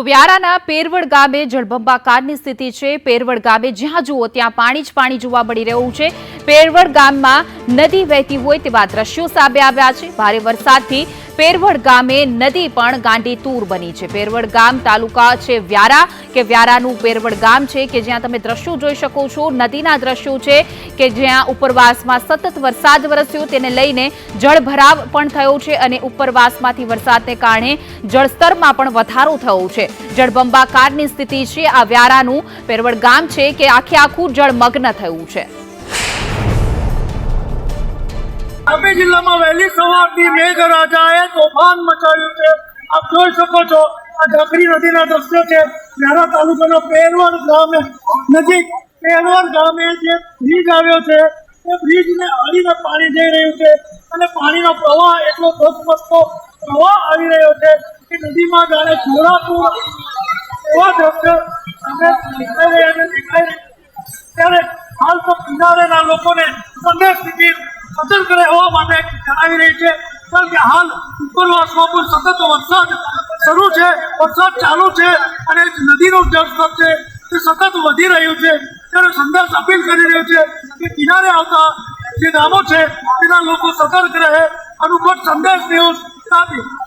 તો વ્યારાના પેરવડ ગામે જળબંબાકારની સ્થિતિ છે. પેરવડ ગામે જ્યાં જુઓ ત્યાં પાણી જ પાણી જોવા મળી રહ્યું છે. પેરવડ ગામમાં નદી વહેતી હોય તેવા દ્રશ્યો સામે આવ્યા છે. ભારે વરસાદથી પેરવડ ગામે નદી પણ ગાંડી તૂર બની છે. પેરવડ ગામ તાલુકા છે વ્યારા, કે વ્યારાનું પેરવડ ગામ છે કે જ્યાં તમે દ્રશ્યો જોઈ શકો છો, નદીના દ્રશ્યો છે કે જ્યાં ઉપરવાસમાં સતત વરસાદ વરસ્યો, તેને લઈને જળભરાવ પણ થયો છે અને ઉપરવાસમાંથી વરસાદને કારણે જળસ્તરમાં પણ વધારો થયો છે. જળબંબાકારની સ્થિતિ છે આ વ્યારાનું. પેરવડ ગામ છે કે આખે આખું જળમગ્ન થયું છે. તાપી જિલ્લામાં વહેલી સવારથી મેઘરાજાએ તોફાન મચાવ્યું છે. આપ જોઈ શકો છો, આ ઢાકરી નદીના દ્રશ્યો છે. વ્યારા તાલુકાના પેરવર ગામે, નજીક પેરવર ગામે જે બ્રિજ આવ્યો છે એ બ્રિજને અડીને પાણી જઈ રહ્યું છે અને પાણીનો પ્રવાહ એટલો ધોધમસતો પ્રવાહ આવી રહ્યો છે કે નદીમાં જાણે જોડાતું એવા દ્રશ્યો અમે દેખાઈ રહ્યા દેખાઈ ત્યારે હાલ તો કિનારેના લોકોને સંદેશ સ્થિતિ કરે એવા માટે જણાવી રહી છે. કારણ કે હાલ ઉપરવાસમાં પણ સતત વરસાદ શરૂ છે, વરસાદ ચાલુ છે અને નદીનું જળસ્તર છે. તે સતત વધી રહ્યું છે. ત્યારે સંદેશ અપીલ કરી રહ્યો છે કે કિનારે આવતા જે ગામો છે, તેના લોકો સતર્ક રહે. અનુકૂળ સંદેશ ન્યૂઝ તાપી